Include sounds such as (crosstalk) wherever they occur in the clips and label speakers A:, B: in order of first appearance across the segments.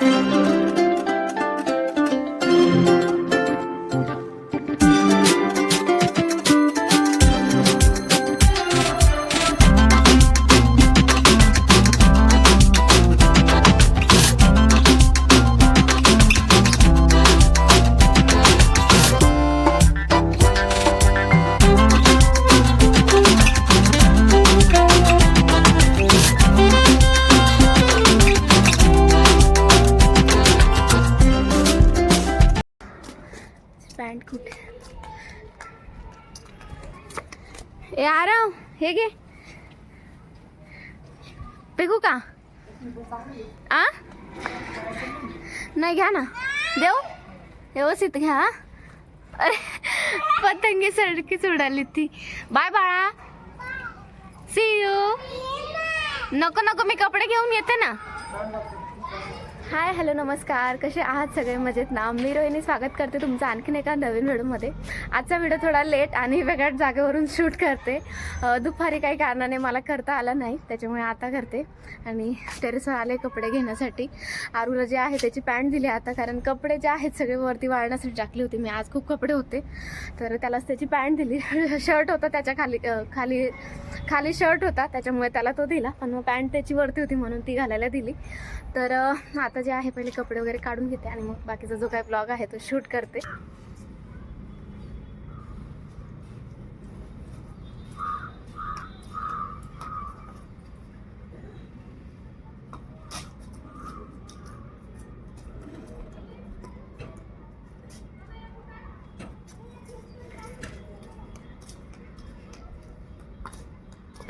A: Pant कुठे ए आरव हे। घे। पिकू का? आ? नाही घ्या ना। देऊ व्यवस्थित घ्या अरे पतंगी सडकीच उडाली ती बाय बाळा। सी यू नको नको मी कपडे घेऊन येते ना। हाय हॅलो नमस्कार. कसे आहात सगळे? मजेत ना? मी रोहिणी स्वागत करते तुमचं आणखीन एका नवीन व्हिडिओमध्ये. आजचा व्हिडिओ थोडा लेट आणि वेगळ्या जागेवरून शूट करते. दुपारी काही कारणाने मला करता आला नाही त्याच्यामुळे आता करते. आणि टेरेसवर आले कपडे घेण्यासाठी. आरूला जे आहे त्याची पॅन्ट दिली आता कारण कपडे जे आहेत सगळे वरती वाळण्यासाठी टाकली होती. मी आज खूप कपडे होते तर त्यालाच त्याची पॅन्ट दिली. (laughs) शर्ट होता त्याच्याखाली खाली खाली शर्ट होता त्याच्यामुळे त्याला तो दिला. पण मग पॅन्ट त्याची वरती होती म्हणून ती घालायला दिली. तर आता जे आहे पहिले कपडे वगैरे काढून घेते आणि मग बाकीचा जो काही ब्लॉग आहे तो शूट करते.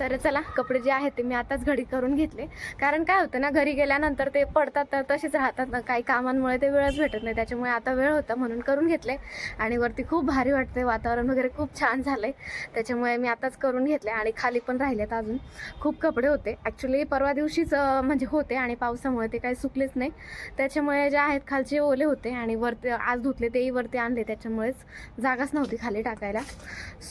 A: तर चला कपडे जे आहेत ते मी आताच घडी करून घेतले. कारण काय होतं ना घरी गेल्यानंतर ते पडतात तर तसेच राहतात ना काही कामांमुळे ते वेळच भेटत नाही. त्याच्यामुळे आता वेळ होता म्हणून करून घेतले. आणि वरती खूप भारी वाटते वातावरण वगैरे खूप छान झालं आहे त्याच्यामुळे मी आताच करून घेतले आणि खाली पण राहिलेत अजून. खूप कपडे होते. ॲक्च्युली परवा दिवशीच म्हणजे होते आणि पावसामुळे ते काही सुकलेच नाही. त्याच्यामुळे जे आहेत खालचे ओले होते आणि वरती आज धुतले तेही वरती आणले. त्याच्यामुळेच जागाच नव्हती खाली टाकायला.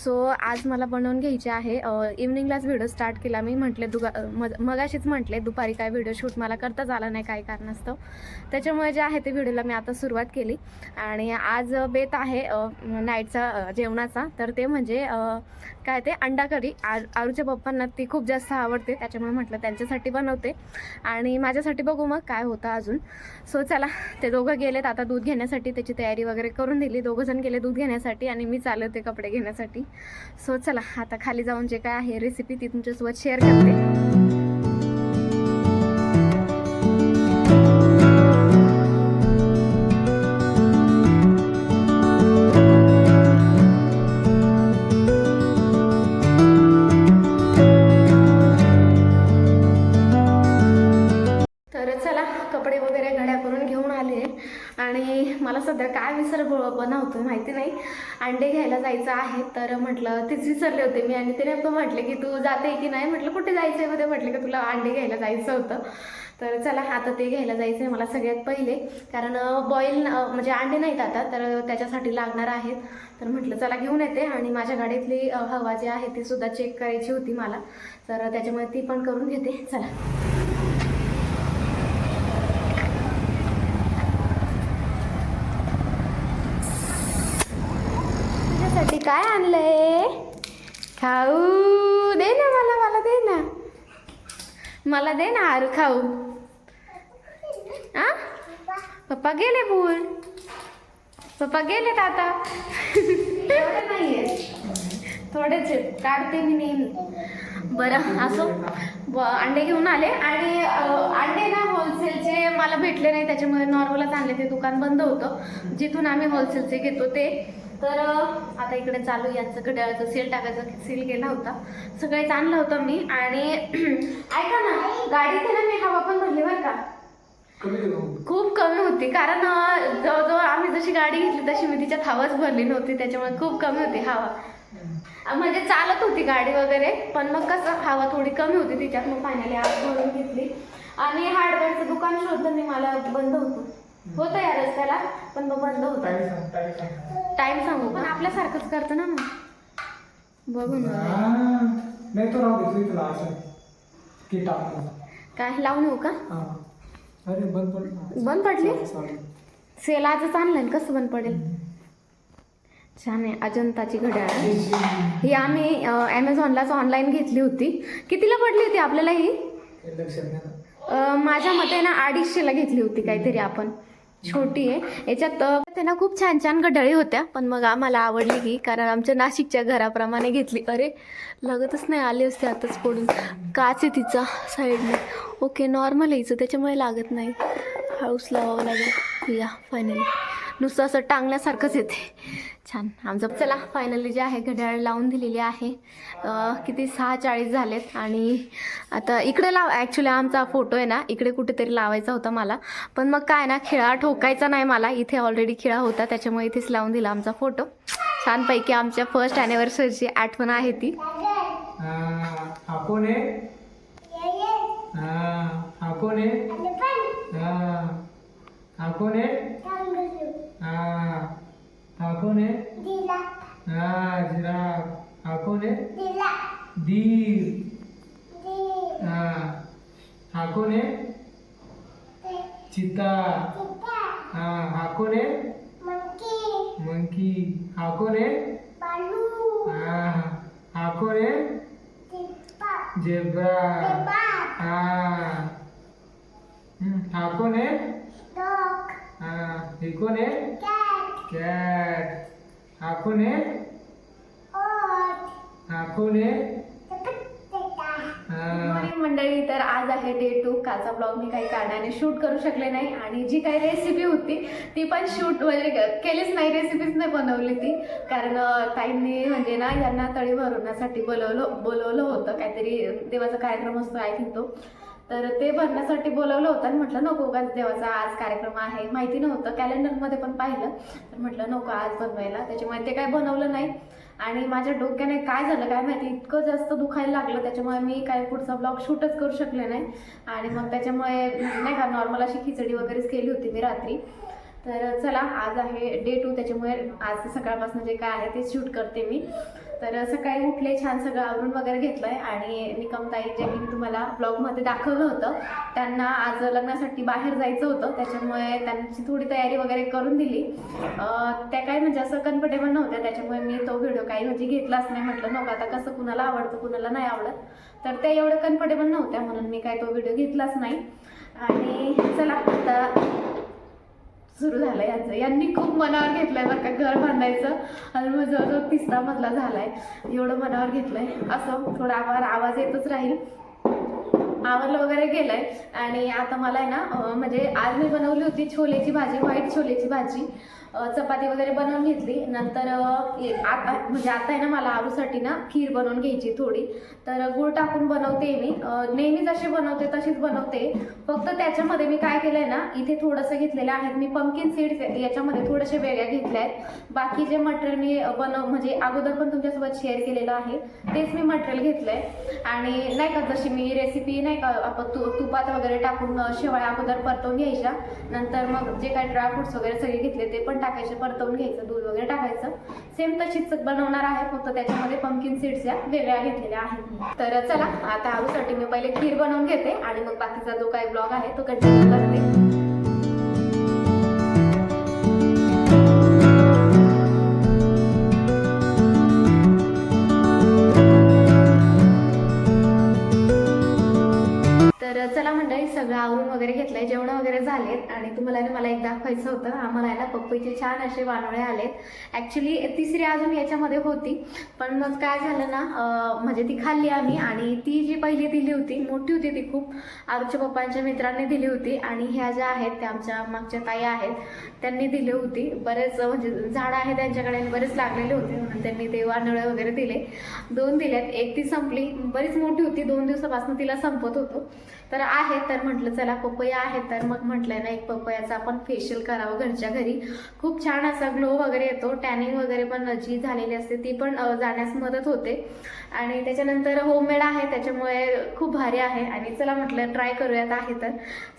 A: सो आज मला बनवून घ्यायचे आहे इव्हनिंगलाच व्हिडिओ स्टार्ट केला मी म्हटले दुगा मग मगाशीच म्हटले दुपारी काय व्हिडिओ शूट मला करताच आला नाही काही कारणास्तव त्याच्यामुळे जे आहे ते व्हिडिओला मी आता सुरुवात केली. आणि आज बेत आहे नाईटचा जेवणाचा. तर ते म्हणजे काय ते अंडा करी. आर आरूच्या पप्पांना ती खूप जास्त आवडते. त्याच्यामुळे म्हटलं त्यांच्यासाठी बनवते. आणि माझ्यासाठी बघू मग काय होतं अजून. सो चला ते दोघं गेलेत. आता दूध घेण्यासाठी त्याची तयारी वगैरे करून दिली. दोघं जण गेले दूध घेण्यासाठी आणि मी चालवते कपडे घेण्यासाठी. सो चला आता खाली जाऊन जे काय आहे रेसिपी ती तुमच्यासोबत शेअर करते. मला सध्या काय विसर ब- बनवतो माहिती नाही. अंडे घ्यायला जायचं आहे तर म्हटलं तेच विसरले होते मी आणि ते नेमकं म्हटले की तू जाते की नाही? म्हटलं कुठे जायचं आहे मध्ये म्हटलं की तुला अंडे घ्यायला जायचं होतं. तर चला आता ते घ्यायला जायचं आहे मला सगळ्यात पहिले. कारण बॉईल म्हणजे अंडे नाहीत आता तर त्याच्यासाठी लागणार आहेत. तर म्हटलं चला घेऊन येते. आणि माझ्या गाडीतली हवा जी आहे ती सुद्धा चेक करायची होती मला. तर त्याच्यामुळे ती पण करून घेते. चला. काय आणलंय? खाऊ. दे ना मला मला दे ना. मला दे ना आरू खाऊ. आ? पप्पा गेले भूल पप्पा गेलेत आता. नाही थोडेच आहेत. काढते मी नेहमी. बरं असो. ब अंडे घेऊन आले. आणि अंडे ना होलसेलचे मला भेटले नाही. त्याच्यामुळे नॉर्मलच आणले. ते दुकान बंद होतं. जिथून आम्ही होलसेलचे घेतो ते. तर आता इकडे चालू यांचं घड्याळाचं सेल टाकायचं सेल केला होता. सगळेच आणलं होतं मी आणि (clears throat) ऐका ना गाडीत ना मी हवा पण भरली बरं का? खूप कमी होती कारण जवळजवळ आम्ही जशी गाडी घेतली तशी मी तिच्यात हवाच भरली नव्हती त्याच्यामुळे खूप कमी होती हवा. म्हणजे चालत होती गाडी वगैरे पण मग कसं हवा थोडी कमी होती तिच्यात मग फायनली आत भरून घेतली. आणि हार्डवेअरचं दुकान शोधलं मी मला बंद होतं. होतं या रस्त्याला पण मग बंद होतं. टाइम सांगू पण आपल्यासारखंच करतं ना मग. बघू ना
B: नाही तो राहू दे तुला असं की टाकून
A: काय लावून येऊ का?
B: अरे बंद पडलं
A: बंद पडली?
B: Sorry.
A: सेल आजच आणलंय ना, कसं बंद पडेल? छान आहे अजंताची घड्याळ. ही आम्ही ॲमेझॉनलाच ऑनलाईन घेतली होती. कितीला पडली होती आपल्याला ही? माझ्या मते ना अडीचशेला घेतली होती काहीतरी आपण. छोटी आहे. याच्यात त्यांना खूप छान छान घड्याळी होत्या पण मग आम्हाला आवडली ही कारण आमच्या नाशिकच्या घराप्रमाणे घेतली. अरे लगतच नाही आले असते आताच पडून. काच आहे तिचा साईडने. ओके नॉर्मल यायचं त्याच्यामुळे लागत नाही. हळूस लावावं लागेल. या फायनली नुसतं असं टांगल्यासारखंच येते. छान. आमचं चला फायनली जे आहे घड्याळ लावून दिलेली आहे. किती सहा चाळीस झालेत आणि आता इकडे लाव ॲक्च्युली आमचा फोटो आहे ना इकडे कुठेतरी लावायचा होता मला. पण मग काय ना खिळा ठोकायचा नाही मला. इथे ऑलरेडी खिळा होता त्याच्यामुळे इथेच लावून दिला आमचा फोटो छानपैकी आमच्या फर्स्ट ॲनिव्हर्सरीची आठवण आहे ती.
B: कोण आहे? कोण आहे? हा, हा कोण आहे? हा, जिराफ. हा कोण आहे? दीर. हा. हा कोण आहे? चिता. हा हा कोण आहे? मंकी. हा कोण आहे? हा हा. कोण आहे? झेब्रा हा. हा कोण आहे? हे कोण आहे? कॅट. हा कोण आहे? हा कोण आहे?
A: मंडळी तर आज आहे डे टू कालचा ब्लॉग मी काही कारणाने शूट करू शकले नाही. आणि जी काही रेसिपी होती ती पण शूट म्हणजे केलीच नाही. रेसिपीच नाही बनवली ती. कारण ताईंनी म्हणजे ना यांना तळी भरवण्यासाठी बोलवलं बोलवलं होतं. काहीतरी देवाचा कार्यक्रम असतो आय थिंक तो. तर ते भरण्यासाठी बोलवलं होतं आणि म्हटलं नको का देवाचा आज कार्यक्रम आहे. माहिती नव्हतं. कॅलेंडरमध्ये पण पाहिलं. तर म्हटलं नको आज बनवायला. त्याच्यामुळे ते काय बनवलं नाही. आणि माझ्या डोक्याने काय झालं काय माहिती इतकं जास्त दुखायला लागलं. त्याच्यामुळे मी काय पुढचा ब्लॉग शूटच करू शकले नाही. आणि मग त्याच्यामुळे नाही का नॉर्मल अशी खिचडी वगैरेच केली होती मी रात्री. तर चला आज आहे डे टू त्याच्यामुळे आज सकाळपासून जे काय आहे ते शूट करते मी. तर सकाळी उठले छान सगळं आवरून वगैरे घेतलं आहे आणि निकमताई जे मी तुम्हाला ब्लॉगमध्ये दाखवलं होतं त्यांना आज लग्नासाठी बाहेर जायचं होतं. त्याच्यामुळे त्यांची थोडी तयारी वगैरे करून दिली. त्या काय म्हणजे असं कम्फर्टेबल नव्हत्या. त्याच्यामुळे मी तो व्हिडिओ काही म्हणजे घेतलाच नाही. म्हटलं नको आता कसं कुणाला आवडतं कुणाला नाही आवडत. तर त्या एवढं कम्फर्टेबल नव्हत्या म्हणून मी काय तो व्हिडिओ घेतलाच नाही. आणि चला आता सुरू झालं यांचं. यांनी खूप मनावर घेतलंय बरं का घर बांधायचं. आणि मग जवळजवळ तिसरा मजला झालाय. एवढं मनावर घेतलंय. असं थोडा आवाज आवाज येतच राहील. आवरलं वगैरे गेलंय. आणि आता मला आहे ना म्हणजे आज मी बनवली होती छोलेची भाजी व्हाईट छोलेची भाजी. चपाती वगैरे बनवून घेतली. नंतर आता म्हणजे आता आहे ना मला आलूसाठी ना खीर बनवून घ्यायची थोडी. तर गुळ टाकून बनवते मी. नेहमी जशी बनवते तशीच बनवते. फक्त त्याच्यामध्ये मी काय केलंय ना इथे थोडंसं घेतलेलं आहे मी पंकिन सीड्स याच्यामध्ये थोडेसे वेगळ्या घेतल्या आहेत बाकी जे मटेरियल मी बनव म्हणजे अगोदर पण तुमच्यासोबत शेअर केलेलं आहे तेच मी मटेरियल घेतलंय. आणि नाही का जशी मी रेसिपी नाही का आपण तु तुपात वगैरे टाकून शेवाळ्या अगोदर परतवून घ्यायच्या. नंतर मग जे काही ड्रायफ्रुट्स वगैरे सगळे घेतले ते पण टाकायचे परतवून घ्यायचं दूध वगैरे टाकायचं. सेम तशीच बनवणार आहे फक्त त्याच्यामध्ये पंकिन सीड्स या वेगळ्या घेतलेल्या आहेत. तर चला आता आलूसाठी मी पहिले खीर बनवून घेते आणि मग बाकीचा जो काही ब्लॉग आहे तो कंटिन्यू करते. दाखवायचं होतं. आम्हाला आहे ना पपईचे छान असे वानोळे आलेत. ॲक्च्युली तिसरी अजून याच्यामध्ये होती. पण मग काय झालं ना म्हणजे ती खाल्ली आम्ही आणि ती जी पहिली दिली होती मोठी होती ती खूप आरूच्या पप्पांच्या मित्रांनी दिली होती आणि ह्या ज्या आहेत त्या आमच्या मागच्या ताई आहेत त्यांनी दिली होती. बरेच म्हणजे झाडं आहेत त्यांच्याकडे बरेच लागलेले होते म्हणून त्यांनी ते वानोळे वगैरे दिले. दोन दिल्यात. एक ती संपली. बरीच मोठी होती. दोन दिवसापासून तिला संपत होतो. तर आहे तर म्हटलं चला पपई आहे तर मग म्हटलं ना एक पपयाचा आपण फेशियल करावं घरच्या घरी. खूप छान असा ग्लो वगैरे येतो. टॅनिंग वगैरे पण जी झालेली असते ती पण जाण्यास मदत होते. आणि त्याच्यानंतर होममेड आहे त्याच्यामुळे खूप भारी आहे. आणि चला म्हटलं ट्राय करूयात आहे तर.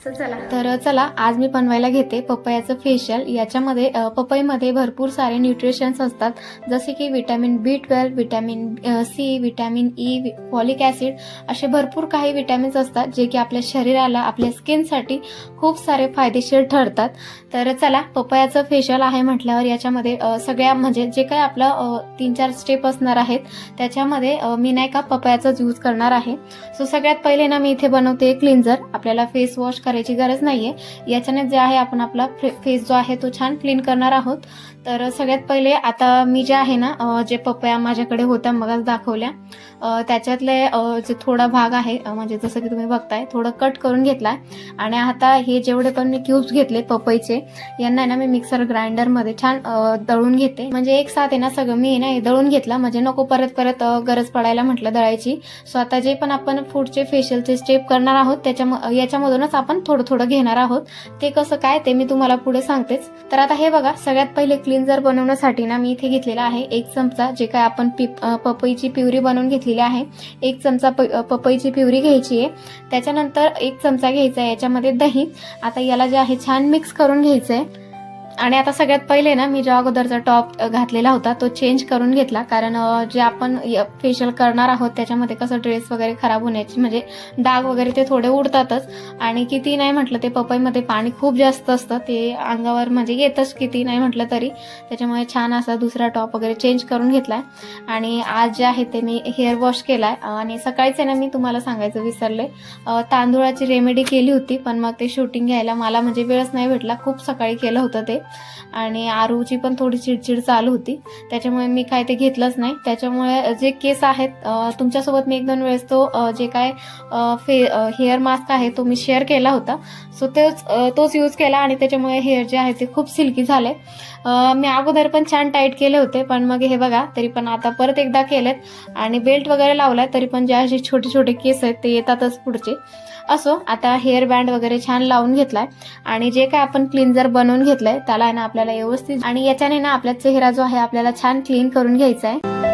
A: सो चला. तर चला आज मी बनवायला घेते पपयाचं फेशियल याच्यामध्ये पपईमध्ये भरपूर सारे न्यूट्रिशन्स असतात. जसे की vitamin B twelve vitamin C vitamin E folic acid असे भरपूर काही विटॅमिन्स असतात जे की आपल्या शरीराला आपल्या स्किनसाठी खूप सारे फायदेशीर ठरतात. तर चला पपयाचं फेशियल आहे म्हटल्यावर याच्यामध्ये सगळ्या म्हणजे जे काही आपलं तीन चार स्टेप असणार आहेत त्याच्यामध्ये मी नाही का पपयाचाच यूज करणार आहे. सो सगळ्यात पहिले ना मी इथे बनवते क्लिन्झर आपल्याला फेस वॉश करायची गरज नाही आहे याच्याने जे आहे आपण आपला फेस जो आहे तो छान क्लीन करणार आहोत. तर सगळ्यात पहिले आता मी जे आहे ना जे पपया माझ्याकडे होत्या मगच दाखवल्या. त्याच्यातले जे थोडा भाग आहे म्हणजे जसं की तुम्ही बघताय थोडं कट करून घेतलाय. आणि आता हे जेवढे पण मी क्यूब्स घेतले पपईचे यांना आहे ना मी मिक्सर ग्राइंडरमध्ये छान दळून घेते. म्हणजे एक साथ आहे ना सगळं मी ना हे दळून घेतलं. म्हणजे नको परत परत गरज पडायला म्हटलं दळायची. सो आता जे पण आपण फूडचे फेशियलचे स्टेप करणार आहोत त्याच्या याच्यामधूनच आपण थोडं थोडं घेणार आहोत. ते कसं काय ते मी तुम्हाला पुढे सांगतेच. तर आता हे बघा सगळ्यात पहिले क्लिन्झर बनवण्यासाठी ना मी इथे घेतलेला आहे एक चमचा जे काय आपण पपईची प्युरी बनवून घेतली घेतलेले आहे. एक चमचा प पपईची प्युरी घ्यायची आहे. त्याच्यानंतर एक चमचा घ्यायचा आहे याच्यामध्ये दही. आता याला जे आहे छान मिक्स करून घ्यायचं आहे आणि आता सगळ्यात पहिले ना मी ज्या अगोदरचा टॉप घातलेला होता तो चेंज करून घेतला. कारण जे आपण फेशियल करणार आहोत त्याच्यामध्ये कसं ड्रेस वगैरे खराब होण्याची म्हणजे डाग वगैरे ते थोडे उडतातच. आणि किती नाही म्हटलं ते पपईमध्ये पाणी खूप जास्त असतं. ते अंगावर म्हणजे येतच किती नाही म्हटलं तरी. त्याच्यामुळे छान असा दुसरा टॉप वगैरे चेंज करून घेतलाय. आणि आज जे आहे ते मी हेअर वॉश केलाय. आणि सकाळीच आहे ना मी तुम्हाला सांगायचं विसरले. तांदूळाची रेमेडी केली होती पण मग ते शूटिंग घ्यायला मला म्हणजे वेळच नाही भेटला. खूप सकाळी केलं होतं ते. आणि आरूची पण थोडी चिडचिड चालू होती. त्याच्यामुळे मी काय ते घेतलंच नाही. त्याच्यामुळे जे केस आहेत तुमच्यासोबत मी एक दोन वेळेस तो जे काय फे हेअर मास्क आहे तो मी शेअर केला होता. सो तोच तोच यूज केला आणि त्याच्यामुळे हेअर जे आहे ते खूप सिल्की झाले. मी अगोदर पण छान टाईट केले होते पण मग हे बघा तरी पण आता परत एकदा केलेत आणि बेल्ट वगैरे लावलाय तरी पण जे असे छोटे छोटे केस आहेत ते येतातच पुढचे. असो आता हेअर बँड वगैरे छान लावून घेतलाय आणि जे काय आपण क्लिन्झर बनवून घेतलंय त्याला आहे ना आपल्याला व्यवस्थित आणि याच्याने ना आपला चेहरा जो आहे आपल्याला छान क्लीन करून घ्यायचा आहे.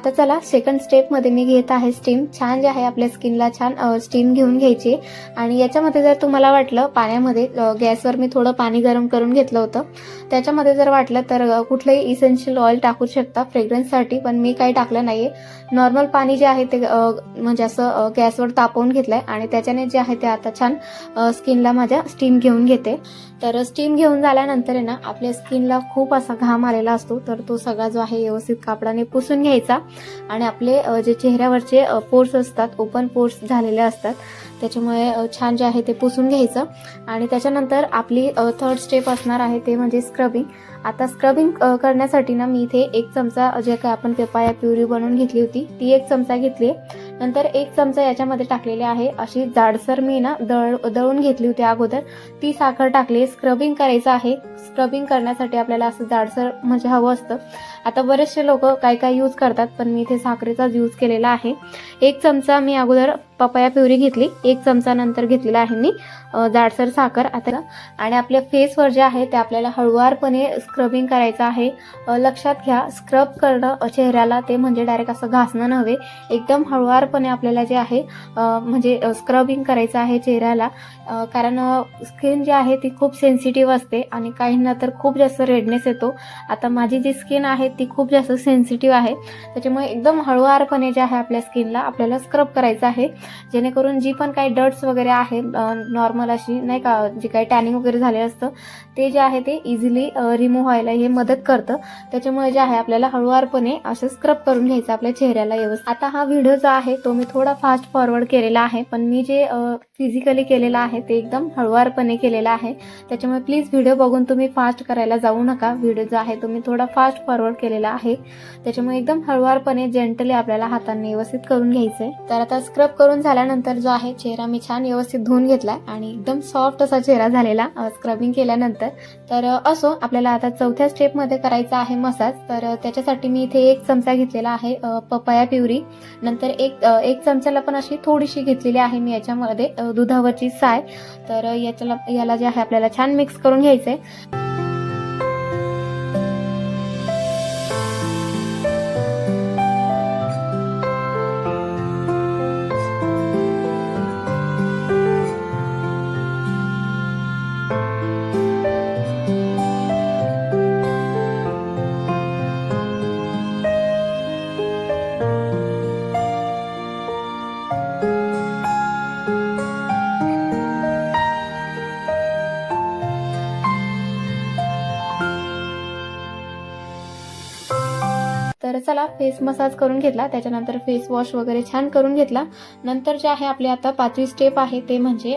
A: आता चला सेकंड स्टेपमध्ये मी घेत आहे स्टीम छान जे आहे आपल्या स्किनला छान स्टीम घेऊन घ्यायची. आणि याच्यामध्ये जर तुम्हाला वाटलं पाण्यामध्ये गॅसवर मी थोडं पाणी गरम करून घेतलं होतं. त्याच्यामध्ये जर वाटलं तर कुठलंही इसेन्शियल ऑइल टाकू शकता फ्रेग्रन्ससाठी पण मी काही टाकलं नाहीये. नॉर्मल पाणी जे आहे ते म्हणजे असं गॅसवर तापवून घेतलंय. आणि त्याच्याने जे आहे ते आता छान स्किनला माझ्या स्टीम घेऊन घेते. तर स्टीम घेऊन झाल्यानंतर आहे ना आपल्या स्किनला खूप असा घाम आलेला असतो. तर तो सगळा जो आहे व्यवस्थित कापडाने पुसून घ्यायचा. आणि आपले जे चेहऱ्यावरचे पोर्स असतात ओपन पोर्स झालेले असतात. त्याच्यामुळे छान जे आहे ते पुसून घ्यायचं. आणि त्याच्यानंतर आपली थर्ड स्टेप असणार आहे ते म्हणजे स्क्रबिंग आता स्क्रबिंग करण्यासाठी ना मी इथे एक चमचा जे काय आपण पेपाया प्युरी बनवून घेतली होती ती एक चमचा घेतली आहे. नंतर एक चमचा याच्यामध्ये टाकलेली आहे. अशी जाडसर मी ना दळ दळून घेतली होती अगोदर. ती साखर टाकली. स्क्रबिंग करायचं आहे. स्क्रबिंग करण्यासाठी आपल्याला असं जाडसर म्हणजे हवं असतं. आता बरेचसे लोक काय काय यूज करतात पण मी इथे साखरेचाच यूज केलेला आहे. एक चमचा मी अगोदर पपया प्युरी घेतली. एक चमचा नंतर घेतलेला आहे मी जाडसर साखर. आता आणि आपल्या फेसवर जे आहे ते आपल्याला हळुवारपणे स्क्रबिंग करायचं आहे. लक्षात घ्या स्क्रब करणं चेहऱ्याला ते म्हणजे डायरेक्ट असं घासणं नव्हे. एकदम हळुवार हळुवारपणे आपल्याला जे आहे म्हणजे स्क्रबिंग करायचं आहे चेहऱ्याला कारण स्किन जी आहे ती खूप सेन्सिटिव्ह असते आणि काहींना तर खूप जास्त रेडनेस येतो. आता माझी जी स्किन आहे ती खूप जास्त सेन्सिटिव्ह आहे. त्याच्यामुळे एकदम हळुवारपणे जे आहे आपल्या स्किनला आपल्याला स्क्रब करायचं आहे. जेणेकरून जी पण काही डर्ट्स वगैरे आहे नॉर्मल अशी नाही का जी काही टॅनिंग वगैरे झालेलं असतं ते जे आहे ते इझिली रिमूव्ह व्हायला हे मदत करतं. त्याच्यामुळे जे आहे आपल्याला हळुवारपणे असं स्क्रब करून घ्यायचं आपल्या चेहऱ्याला व्यवस्थित. आता हा व्हिडिओ जो आहे तो मी थोडा फास्ट फॉरवर्ड केलेला आहे. पण मी जे फिजिकली केलेलं आहे ते एकदम हळुवारपणे केलेलं आहे. त्याच्यामुळे प्लीज व्हिडिओ बघून तुम्ही फास्ट करायला जाऊ नका. व्हिडिओ जो आहे तो मी थोडा फास्ट फॉरवर्ड केलेला आहे. त्याच्यामुळे एकदम हळुवारपणे जेंटली आपल्याला हाताने व्यवस्थित करून घ्यायचं आहे तर आता स्क्रब करून झाल्यानंतर जो आहे चेहरा मी छान व्यवस्थित धुवून घेतला आणि एकदम सॉफ्ट असा चेहरा झालेला स्क्रबिंग केल्यानंतर. तर असो आपल्याला आता चौथ्या स्टेपमध्ये करायचा आहे मसाज. तर त्याच्यासाठी मी इथे एक चमचा घेतलेला आहे पपया प्युरी. नंतर एक एक चमच्याला पण अशी थोडीशी घेतलेली आहे मी याच्यामध्ये दुधावरची साय. तर याच्याला याला जे आहे आपल्याला छान मिक्स करून घ्यायचं आहे फेस मसाज करून घेतला. त्याच्यानंतर फेस वॉश वगैरे छान करून घेतला. नंतर जे आहे आपले आता पाचवी स्टेप आहे ते म्हणजे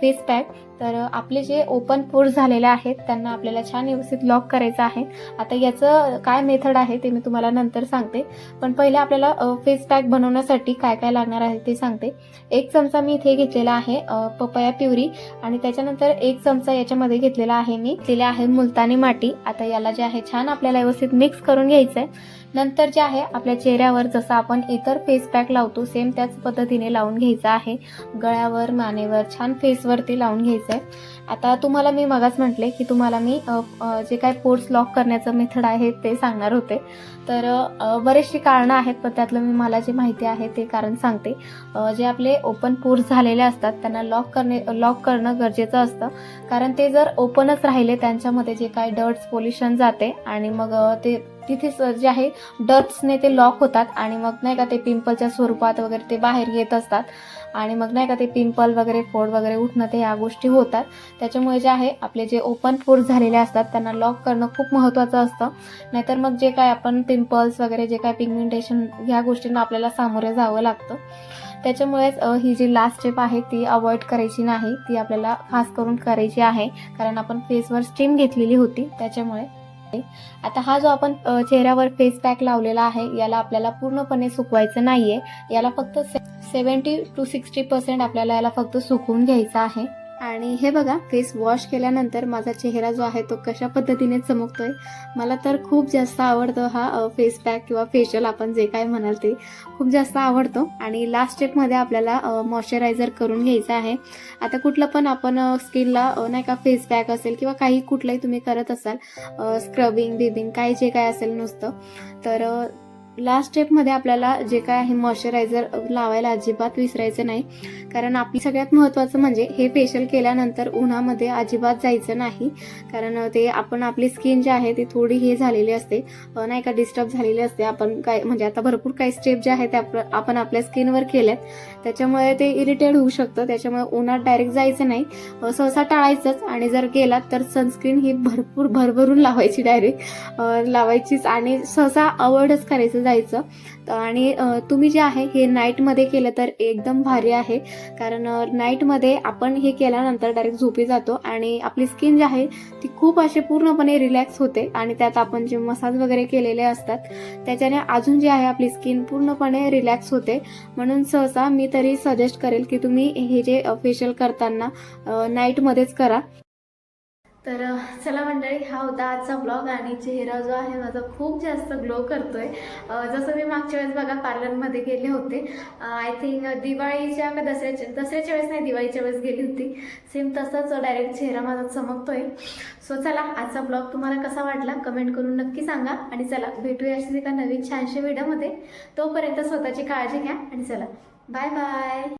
A: फेस पॅक तर आपले जे ओपन पोर्स झालेले आहेत त्यांना आपल्याला छान व्यवस्थित लॉक करायचं आहे. आता याचं काय मेथड आहे ते मी तुम्हाला नंतर सांगते. पण पहिले आपल्याला फेस पॅक बनवण्यासाठी काय काय लागणार आहे ते सांगते. एक चमचा मी इथे घेतलेला आहे पपया प्युरी आणि त्याच्यानंतर एक चमचा याच्यामध्ये घेतलेला आहे मी. घेतलेला आहे मुलतानी माटी. आता याला जे आहे छान आपल्याला व्यवस्थित मिक्स करून घ्यायचं आहे नंतर जे आहे आपल्या चेहऱ्यावर जसं आपण इतर फेस पॅक लावतो सेम त्याच पद्धतीने लावून घ्यायचं आहे. गळ्यावर मानेवर छान फेसवरती लावून घ्यायचं आहे. आता तुम्हाला मी मगाच म्हटले की तुम्हाला मी जे काय पोर्ट्स लॉक करण्याचं मेथड आहे ते सांगणार होते. तर बरेचशी कारणं आहेत पण त्यातलं मी मला जे माहिती आहे ते कारण सांगते. जे आपले ओपन पोर्स झालेले असतात त्यांना लॉक करणे लॉक करणं गरजेचं असतं. कारण ते जर ओपनच राहिले त्यांच्यामध्ये जे काय डर्ट्स पोल्युशन जाते आणि मग ते तिथेच जे आहे डर्ट्सने ते लॉक होतात आणि मग नाही का ते पिंपलच्या स्वरूपात वगैरे ते बाहेर येत असतात. आणि मग नाही का ते पिंपल वगैरे फोड वगैरे उठणं ते ह्या गोष्टी होतात. त्याच्यामुळे जे आहे आपले जे ओपन फोड झालेले असतात त्यांना लॉक करणं खूप महत्त्वाचं असतं. नाहीतर मग जे काय आपण पिंपल्स वगैरे जे काय पिगमेंटेशन ह्या गोष्टींना आपल्याला सामोरे जावं लागतं. त्याच्यामुळेच ही जी लास्ट स्टेप आहे ती अवॉइड करायची नाही. ती आपल्याला खास करून करायची आहे. कारण आपण फेसवर स्टीम घेतलेली होती. त्याच्यामुळे आता हा जो आपण चेहऱ्यावर फेस पॅक लावलेला आहे याला आपल्याला पूर्णपणे सुकवायचं नाहीये. याला फक्त सेवन्टी टू सिक्स्टी पर्सेंट आपल्याला याला फक्त सुकवून घ्यायचं आहे. आणि हे बघा फेस वॉश केल्यानंतर माझा चेहरा जो आहे तो कशा पद्धतीने चमकतोय? मला तर खूप जास्त आवडतो हा फेस पॅक किंवा फेशियल आपण जे काय म्हणाल ते. खूप जास्त आवडतो. आणि लास्ट स्टेपमध्ये आपल्याला मॉइश्चरायझर करून घ्यायचं आहे. आता कुठलं पण आपण स्किनला नाही का फेस पॅक असेल किंवा काही कुठलंही तुम्ही करत असाल स्क्रबिंग बिबिंग काय जे काय असेल नुसतं. तर लास्ट स्टेपमध्ये आपल्याला जे काय आहे मॉइश्चरायझर लावायला अजिबात विसरायचं नाही. कारण आपली सगळ्यात महत्त्वाचं म्हणजे हे फेशियल केल्यानंतर उन्हामध्ये अजिबात जायचं नाही. कारण ते आपण आपली स्किन जी आहे ती थोडी हे झालेली असते. नाही का डिस्टर्ब झालेली असते. आपण काय म्हणजे आता भरपूर काही स्टेप जे आहेत ते आपण आपल्या स्किनवर केल्यात. त्याच्यामुळे ते इरिटेड होऊ शकतं. त्याच्यामुळे उन्हात डायरेक्ट जायचं नाही. सहसा टाळायचंच. आणि जर गेलात तर सनस्क्रीन ही भरपूर भरभरून लावायची डायरेक्ट लावायचीच. आणि सहसा अवॉइडच करायचं. जायचं. तर आणि तुम्ही जे आहे हे नाईटमध्ये केलं तर एकदम भारी आहे. कारण नाईटमध्ये आपण हे केल्यानंतर डायरेक्ट झोपी जातो आणि आपली स्किन जी आहे ती खूप असे पूर्णपणे रिलॅक्स होते आणि त्यात आपण जे मसाज वगैरे केलेले असतात त्याच्याने अजून जे आहे आपली स्किन पूर्णपणे रिलॅक्स होते. म्हणून सहसा मी तरी सजेस्ट करेल की तुम्ही हे जे फेशियल करताना नाईटमध्येच करा. तर चला मंडळी हा होता आजचा ब्लॉग आणि चेहरा जो आहे माझा खूप जास्त ग्लो करतोय. आहे जसं मी मागच्या वेळेस बघा पार्लरमध्ये गेले होते आय थिंक दिवाळीच्या का दसऱ्याच्या दसऱ्याच्या वेळेस नाही दिवाळीच्या वेळेस गेली होती. सेम तसंच डायरेक्ट चेहरा माझा चमकतोय. सो चला आजचा ब्लॉग तुम्हाला कसा वाटला कमेंट करून नक्की सांगा. आणि चला भेटूया अशीच एका नवीन छानशा व्हिडिओमध्ये तोपर्यंत स्वतःची काळजी घ्या. आणि चला बाय बाय